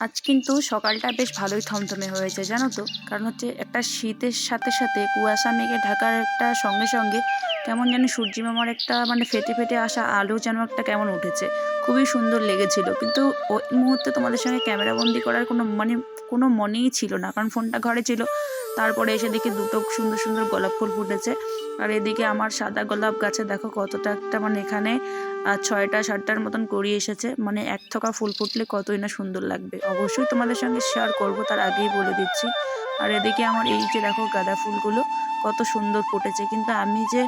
আজ কিন্তু সকালটা বেশ ভালোই থমথমে হয়েছে, জানো তো? কারণ হচ্ছে একটা শীতের সাথে সাথে কুয়াশা, মেঘে ঢাকার একটা সঙ্গে সঙ্গে কেমন যেন সূর্যি মামার একটা মানে ফেটে ফেটে আসা আলো যেন একটা কেমন উঠেছে। খুবই সুন্দর লেগেছিল। কিন্তু ওই মুহূর্তে তোমাদের সঙ্গে ক্যামেরা বন্দি করার কোনো মানে কোনো মনেই ছিল না। কারণ ফোনটা ঘরে ছিল তারপরে এসে দেখি দুটো সুন্দর সুন্দর গোলাপ ফুল ফুটেছে। আর এদিকে আমার সাদা গোলাপ গাছে দেখো কতটা একটা মানে এখানে ছয়টা সাতটার মতন করি এসেছে। মানে এক থোকা ফুল ফুটলে কতই না সুন্দর লাগবে। অবশ্যই তোমাদের সঙ্গে শেয়ার করব, তার আগেই বলে দিচ্ছি। আর এদিকে আমার এই যে দেখো গাঁদা ফুলগুলো, কত সুন্দর ফুটেছে। কিন্তু আমি যে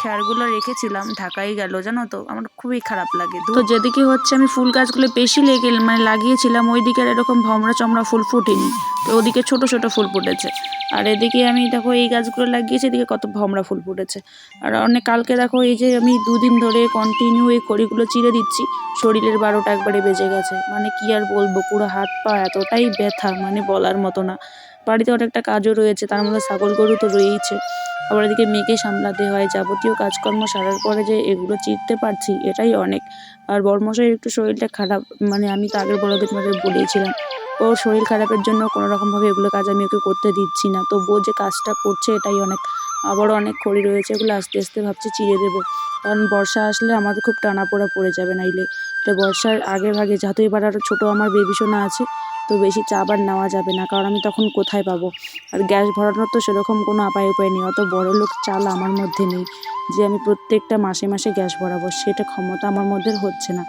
খ্যারগুলো রেখেছিলাম, ঢাকাই গেল, জানো তো? আমার খুবই খারাপ লাগে। তো যেদিকে হচ্ছে আমি ফুল গাছগুলো বেশি লেগে মানে লাগিয়েছিলাম ওই দিকে এরকম ভমরা চমড়া ফুল ফুটেনি। তো ওদিকে ছোট ছোট ফুল ফুটেছে। আর এদিকে আমি দেখো এই গাছগুলো লাগিয়েছি, এদিকে কত ভমরা ফুল ফুটেছে। আর অনেক কালকে দেখো এই যে আমি দুদিন ধরে কন্টিনিউ এই খড়িগুলো চিড়ে দিচ্ছি, শরীরের বারোটা একবারে বেজে গেছে। মানে কি আর বলব, পুরো হাত পা এতটাই ব্যথা মানে বলার মতো না। বাড়িতে অনেকটা কাজও রয়েছে, তার মধ্যে ছাগল গরু তো রয়েইছে। আবার এদিকে মেয়েকে সামলাতে হয়, যাবতীয় কাজকর্ম সারার পরে যে এগুলো চিরতে পারছি, এটাই অনেক। আর বর্মশাইয়ের একটু শরীরটা খারাপ মানে আমি তো আগের বড়কে তোমাদের বলেইছিলাম ওর শরীর খারাপের জন্য কোনো রকমভাবে এগুলো কাজ আমি ওকে করতে দিচ্ছি না। তবুও যে কাজটা করছে এটাই অনেক, আবারও অনেক খড়ি রয়েছে এগুলো আস্তে আস্তে ভাবছি চিড়ে দেবো। কারণ বর্ষা আসলে আমাদের খুব টানাপোড়া পড়ে যাবে নাইলে। তো বর্ষার আগে ভাগে, যেহেতু এবার আরও ছোটো আমার বেবি সোনা আছে তো বেশি চাপ আর নেওয়া যাবে না, কারণ আমি তখন কোথায় পাবো? আর গ্যাস ভরানোর তো সেরকম কোনো আপায় উপায় নেই, অত বড় লোক চাল আমার মধ্যে নেই যে আমি প্রত্যেকটা মাসে মাসে গ্যাস ভরাবো, সেটা ক্ষমতা আমার মধ্যে হচ্ছে না।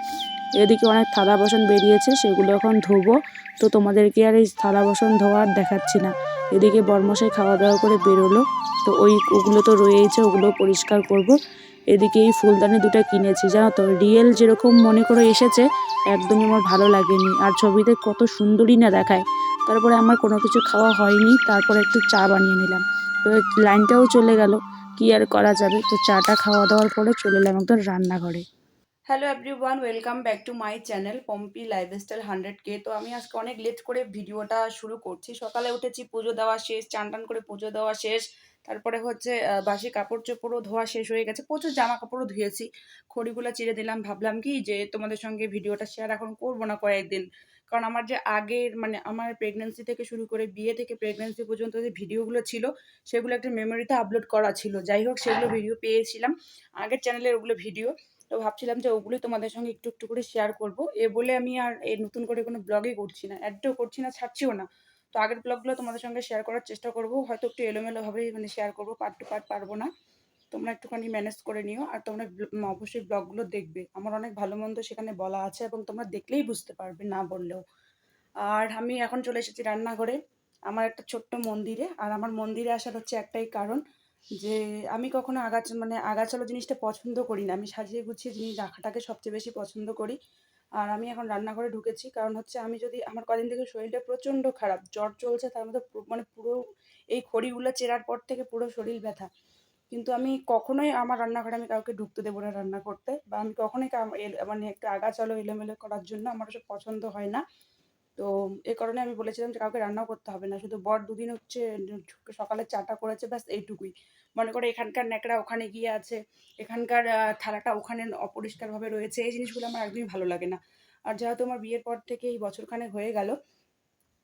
এদিকে অনেক থালা বাসন বেরিয়েছে, সেগুলো এখন ধোবো, তো তোমাদেরকে আর এই থালা বাসন ধোয়া আর দেখাচ্ছি না। এদিকে বর্মশাই খাওয়া দাওয়া করে বেরোলো, তো ওই ওগুলো তো রয়েইছে, ওগুলো পরিষ্কার করব। এদিকে এই ফুলদানি দুটো কিনেছি, জানো তো? রিয়েল যেরকম মনে করে এসেছে, একদমই আমার ভালো লাগেনি। আর ছবিতে কত সুন্দরই না দেখায়। তারপরে আমার কোনো কিছু খাওয়া হয়নি, তারপরে একটু চা বানিয়ে নিলাম। তো লাইনটাও চলে গেল, কি আর করা যাবে? তো চাটা খাওয়া দাওয়ার পরে চলে এলাম একদম রান্নাঘরে। Hello everyone welcome back to my channel Pompi lifestyle hundred K তো আমি আজকে অনেক লেট করে ভিডিওটা শুরু করছি। সকালে উঠেছি, পুজো দেওয়া শেষ, চান টান করে পুজো দেওয়া শেষ। তারপরে হচ্ছে বাসি কাপড় চোপড়ও ধোয়া শেষ হয়ে গেছে। প্রচুর জামা কাপড়ও ধুয়েছি। খড়িগুলো চিড়ে দিলাম। ভাবলাম কি যে তোমাদের সঙ্গে ভিডিওটা শেয়ার এখন করব না কয়েকদিন। কারণ আমার যে আগের মানে আমার প্রেগনেন্সি থেকে শুরু করে বিয়ে থেকে প্রেগনেন্সি পর্যন্ত যে ভিডিওগুলো ছিল, সেগুলো একটা মেমোরিতে আপলোড করা ছিল। যাই হোক, সেগুলো ভিডিও পেয়েছিলাম। আগের চ্যানেলের ওগুলো ভিডিও তো ভাবছিলাম যে ওগুলোই তোমাদের সঙ্গে একটু একটু করে শেয়ার করব। এ বলে আমি আর এ নতুন করে কোনো ব্লগই করছি না। অ্যাডও করছি না, ছাড়ছিও না। তো আগের ব্লগগুলো তোমাদের সঙ্গে শেয়ার করার চেষ্টা করব। হয়তো একটু এলোমেলোভাবেই মানে শেয়ার করব পার্ট টু পার্ট পারব না। তোমরা একটুখানি ম্যানেজ করে নিও আর তোমরা অবশ্যই ব্লগগুলো দেখবে। আমার অনেক ভালো মন্দ সেখানে বলা আছে এবং তোমরা দেখলেই বুঝতে পারবে না বললেও। আর আমি এখন চলে এসেছি রান্নাঘরে, আমার একটা ছোট্ট মন্দিরে। আর আমার মন্দিরে আসার হচ্ছে একটাই কারণ যে আমি কখনো আগাছ মানে আগাছালো জিনিসটা পছন্দ করি না। আমি সাজিয়ে গুছিয়ে জিনিস রাখাটাকে সবচেয়ে বেশি পছন্দ করি। আর আমি এখন রান্নাঘরে ঢুকেছি। কারণ হচ্ছে আমি যদি, আমার কদিন থেকে শরীরটা প্রচণ্ড খারাপ, জ্বর চলছে, তার মধ্যে মানে পুরো এই খড়িগুলো চেরার পর থেকে পুরো শরীর ব্যথা। কিন্তু আমি কখনোই আমার রান্নাঘরে আমি কাউকে ঢুকতে দেবো না রান্না করতে বা আমি কখনোই মানে একটা আগাচালো এলোমেলো করার জন্য আমার ওসব পছন্দ হয় না। তো এ কারণে আমি বলেছিলাম যে কাউকে রান্নাও করতে হবে না, শুধু বর দুদিন হচ্ছে সকালে চাটা করেছে, ব্যাস এইটুকুই। মনে করে এখানকার ন্যাকড়া ওখানে গিয়ে আছে, এখানকার থালাটা ওখানে অপরিষ্কারভাবে রয়েছে, এই জিনিসগুলো আমার একদমই ভালো লাগে না। আর যেহেতু আমার বিয়ের পর থেকে এই বছরখানে হয়ে গেল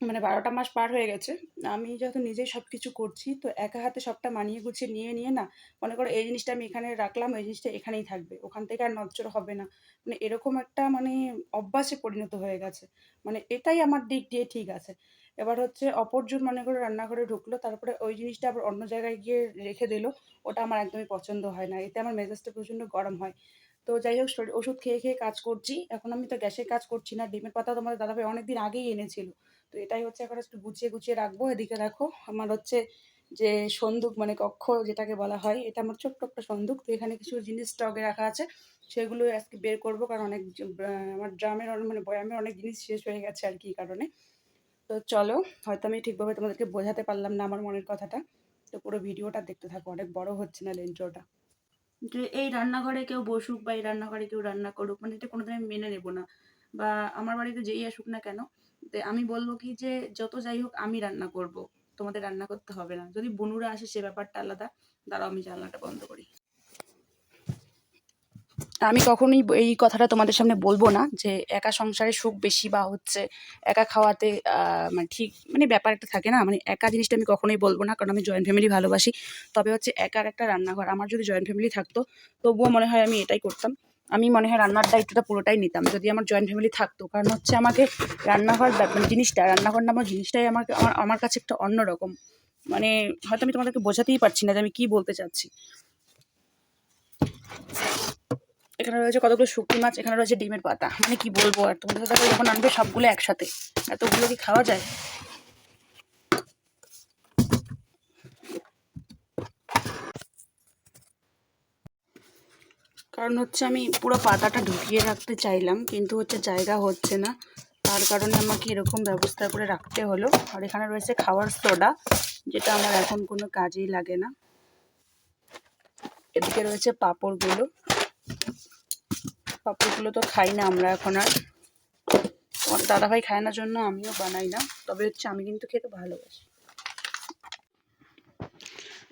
মানে বারোটা মাস পার হয়ে গেছে। আমি যেহেতু নিজেই সব কিছু করছি, তো একা হাতে সবটা মানিয়ে গুছিয়ে নিয়ে নিয়ে না মনে করো এই জিনিসটা আমি এখানে রাখলাম, এই জিনিসটা এখানেই থাকবে। ওখান থেকে আর নজর হবে না। মানে এরকম একটা মানে অভ্যাসে পরিণত হয়ে গেছে। মানে এটাই আমার দিক দিয়ে ঠিক আছে। এবার হচ্ছে অপরজন মনে করে রান্নাঘরে ঢুকলো, তারপরে ওই জিনিসটা আবার অন্য জায়গায় গিয়ে রেখে দিল, ওটা আমার একদমই পছন্দ হয় না। এতে আমার মেজাজটা প্রচণ্ড গরম হয়। তো যাই হোক ওষুধ খেয়ে খেয়ে কাজ করছি। এখন আমি তো গ্যাসের কাজ করছি না। ডিমের পাতা তোমাদের দাদাভাই অনেক দিন আগেই এনেছিল। তো এটাই হচ্ছে এখন একটু গুছিয়ে গুছিয়ে রাখব। এদিকে রাখো আমার হচ্ছে যে সন্দুক মানে কক্ষ যেটাকে বলা হয়, এটা আমার ছোট্ট একটা সন্দুক। তো এখানে কিছু জিনিস স্টকে রাখা আছে, সেগুলো আজকে বের করব কারণ অনেক আমার ড্রামের মানে বয়ামের অনেক জিনিস শেষ হয়ে গেছে আর কি কারণে। তো চলো, হয়তো আমি ঠিকভাবে তোমাদেরকে বোঝাতে পারলাম না আমার মনের কথাটা। তো পুরো ভিডিওটা দেখতে থাকো, অনেক বড় হচ্ছে না লেন্ট্রোটা যে এই রান্নাঘরে কেউ বসুক বা এই রান্নাঘরে কেউ রান্না করুক মানে এটা কোনোদিন আমি মেনে নেব না। বা আমার বাড়িতে যেই আসুক না কেন আমি বলব কি যে, যত যাই হোক আমি রান্না করব। তোমাদের রান্না করতে হবে না। যদি বনুরা আসে সে ব্যাপারটা আলাদা। দাঁড়াও, আমি জানলাটা বন্ধ করি। আমি কখনোই এই কথাটা তোমাদের সামনে বলব না যে, একা সংসারে সুখ বেশি বা হচ্ছে একা খাওয়াতে মানে ঠিক মানে ব্যাপার একটা থাকে না। মানে একা জিনিসটা আমি কখনোই বলব না, কারণ আমি জয়েন্ট ফ্যামিলি ভালোবাসি। তবে হচ্ছে একার একটা রান্নাঘর, আমার যদি জয়েন্ট ফ্যামিলি থাকতো, তবুও মনে হয় আমি এটাই করতাম। আমি মনে হয় রান্নার দায়িত্বটা পুরোটাই নিতাম, যদি আমার জয়েন্ট ফ্যামিলি থাকতো। কারণ হচ্ছে আমাকে রান্নাঘর মানে জিনিসটা, রান্নাঘর নামক জিনিসটাই আমাকে, আমার আমার কাছে একটা অন্যরকম মানে হয়তো আমি তোমাদেরকে বোঝাতেই পারছি না যে আমি কি বলতে চাচ্ছি। এখানে রয়েছে কতগুলো শুকনো মাছ, এখানে রয়েছে ডিমের পাতা। মানে কি বলব? আর তোমাদের যখন আনবে সবগুলো একসাথে। এতগুলো কি খাওয়া যায়? কারণ হচ্ছে আমি পুরো পাতাটা ঢুকিয়ে রাখতে চাইলাম, কিন্তু হচ্ছে জায়গা হচ্ছে না। তার কারণে আমাকে এরকম ব্যবস্থা করে রাখতে হলো। আর এখানে রয়েছে খাওয়ার সোডা, যেটা আমার এখন কোনো কাজেই লাগে না। এদিকে রয়েছে পাঁপড়গুলো। পাঁপড়গুলো তো খাই না আমরা এখন আর। তোমার দাদাভাই খায় না জন্য আমিও বানাই না। তবে হচ্ছে আমি কিন্তু খেতে ভালোবাসি।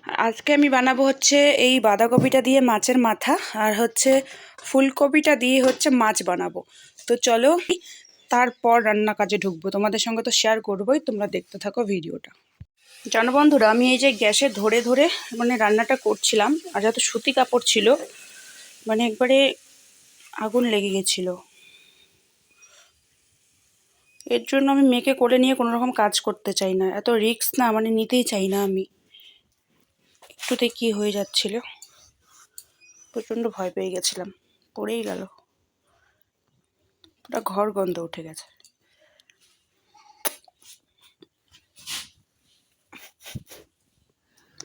আজকে আমি বানাবো হচ্ছে এই বাঁধাকপিটা দিয়ে মাছের মাথা, আর হচ্ছে ফুলকপিটা দিয়ে হচ্ছে মাছ বানাবো। তো চলো, তারপর রান্না কাজে ঢুকবো। তোমাদের সঙ্গে তো শেয়ার করবোই, তোমরা দেখতে থাকো ভিডিওটা। জানো বন্ধুরা, আমি এই যে গ্যাসে ধরে ধরে মানে রান্নাটা করছিলাম, আর যত সুতি কাপড় ছিল মানে একবারে আগুন লেগে গেছিল। এর জন্য আমি মেয়েকে কোলে নিয়ে কোনো রকম কাজ করতে চাই না। এত রিস্ক না মানে নিতেই চাই না আমি। একটুতে কি হয়ে যাচ্ছিল? প্রচণ্ড ভয় পেয়ে গেছিলাম। পড়েই গেল। পুরো ঘর গন্ধ উঠে গেছে।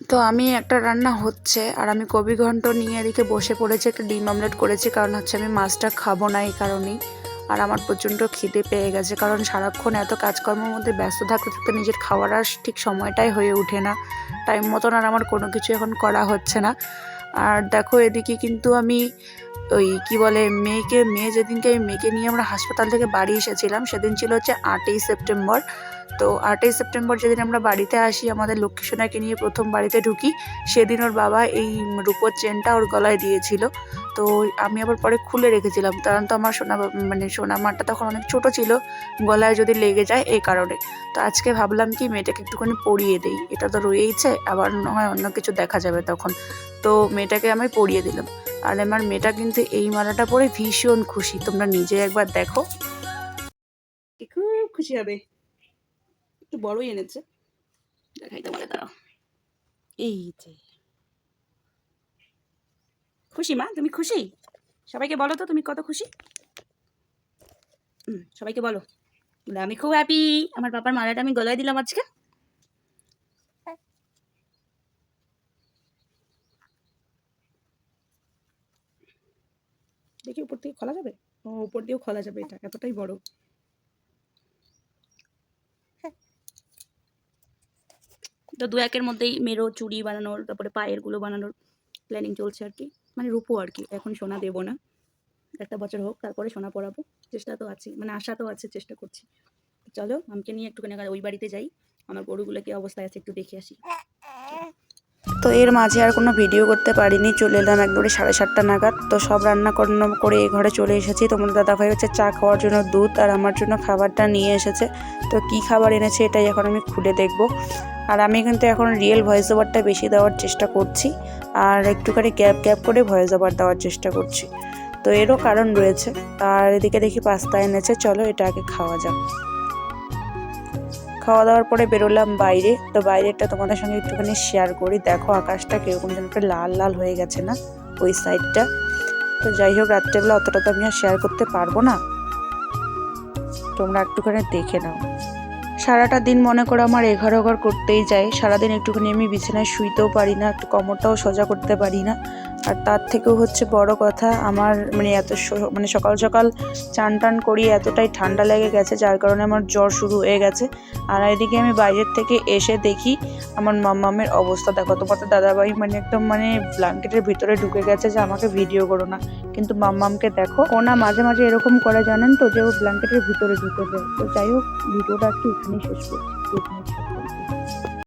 তো আমি একটা রান্না হচ্ছে, আর আমি কবি ঘন্ট নিয়ে এদিকে বসে পড়েছি, একটা ডিম অমলেট করেছি, কারণ হচ্ছে আমি মাছটা খাব না এই কারণেই। আর আমার প্রচণ্ড খিদে পেয়ে গেছে। কারণ সারাক্ষণ এত কাজকর্মের মধ্যে ব্যস্ত থাকতে থাকতে নিজের খাওয়ার আর ঠিক সময়টাই হয়ে ওঠে না। টাইম মতন আর আমার কোনো কিছু এখন করা হচ্ছে না। আর দেখো এদিকে কিন্তু আমি ওই কি বলে, মেয়েকে, মেয়ে যেদিনকে মেয়েকে নিয়ে আমরা হাসপাতাল থেকে বাড়ি এসেছিলাম, সেদিন ছিল হচ্ছে আটই সেপ্টেম্বর। তো আটই সেপ্টেম্বর যেদিন আমরা বাড়িতে আসি, আমাদের লক্ষ্মী সোনাকে নিয়ে প্রথম বাড়িতে ঢুকি, সেদিন ওর বাবা এই রূপোর চেনটা ওর গলায় দিয়েছিল। তো আমি আবার পরে খুলে রেখেছিলাম, কারণ তো আমার সোনা মানে সোনা মাটা তখন অনেক ছোট ছিল, গলায় যদি লেগে যায় এই কারণে। তো আজকে ভাবলাম কি, মেয়েটাকে একটুখানি পরিয়ে দিই, এটা তো রয়েইছে, আবার না হয় অন্য কিছু দেখা যাবে তখন। তো মেয়েটাকে আমি পরিয়ে দিলাম। আর আমার মেয়েটা কিন্তু এই মালাটা পরে ভীষণ খুশি। তোমরা নিজে একবার দেখো। খুব খুশি হবে। একটু বড়ই এনেছে। দেখাই তোমাদের দাঁড়াও। এই যে। খুশি মা? তুমি খুশি? সবাইকে বলো তো তুমি কত খুশি? সবাইকে বলে, আমি খুব হ্যাপি আমার বাবার মালাটা আমি গলায় দিলাম আজকে দেখি উপর থেকে খোলা যাবে? উপর দিয়েও খোলা যাবে এটা, এতটাই বড়। তো দু একের মধ্যেই মেরো, চুড়ি বানানোর, তারপরে পায়েরগুলো বানানোর প্ল্যানিং চলছে আর কি। মানে রূপো আর কি, এখন সোনা দেবো না। একটা বছর হোক, তারপরে সোনা পরাবো। চেষ্টা তো আছে মানে আশা তো আছে, চেষ্টা করছি। চলো আমাকে নিয়ে একটুখানি ওই বাড়িতে যাই। আমার গরুগুলো কি অবস্থায় আছে একটু দেখে আসি। তো এর মাঝে আর কোনো ভিডিও করতে পারিনি, চলে এলাম একবারে সাড়ে সাতটা নাগাদ। তো সব রান্না করানো করে এই ঘরে চলে এসেছি। তোমাদের দাদাভাই হচ্ছে চা খাওয়ার জন্য দুধ আর আমার জন্য খাবারটা নিয়ে এসেছে। তো কি খাবার এনেছে এটাই এখন আমি খুলে দেখব। আর আমি কিন্তু এখন রিয়েল ভয়েস ওভারটা বেশি দেওয়ার চেষ্টা করছি আর একটুখানি গ্যাপ গ্যাপ করে ভয়েস ওভার দেওয়ার চেষ্টা করছি। তো এরও কারণ রয়েছে। আর এদিকে দেখি পাস্তা এনেছে। চলো এটা আগে খাওয়া যাক। খাওয়া দাওয়ার পরে বেরোলাম বাইরে। তো বাইরেটা তোমাদের সঙ্গে একটুখানি শেয়ার করি। দেখো আকাশটা কীরকম যেন একটা লাল লাল হয়ে গেছে না ওই সাইডটা তো যাই হোক, রাত্রেবেলা অতটা তো আমি আর শেয়ার করতে পারব না। তোমরা একটুখানি দেখে নাও। সারাটা দিন মনে করো আমার এঘর ওঘর করতেই যায়। সারাদিন একটুখানি আমি বিছানায় শুইতেও পারি না, একটু কোমরটাও সোজা করতে পারি না। আর তার থেকেও হচ্ছে বড় কথা, আমার মানে এত মানে সকাল সকাল চান টান করি এতটাই ঠান্ডা লেগে গেছে, যার কারণে আমার জ্বর শুরু হয়ে গেছে। আর এদিকে আমি বাইরের থেকে এসে দেখি আমার মাম্মামের অবস্থা। দেখো তোমাদের দাদাভাই মানে একদম মানে ব্ল্যাঙ্কেটের ভিতরে ঢুকে গেছে যে আমাকে ভিডিও করো না। কিন্তু মাম্মামকে দেখো, ও না মাঝে মাঝে এরকম করে জানেন তো যে ও ব্ল্যাঙ্কেটের ভিতরে ঢুকে যায়। তো যাই হোক, ভিডিওটা আজকে এখানেই শেষ করছি।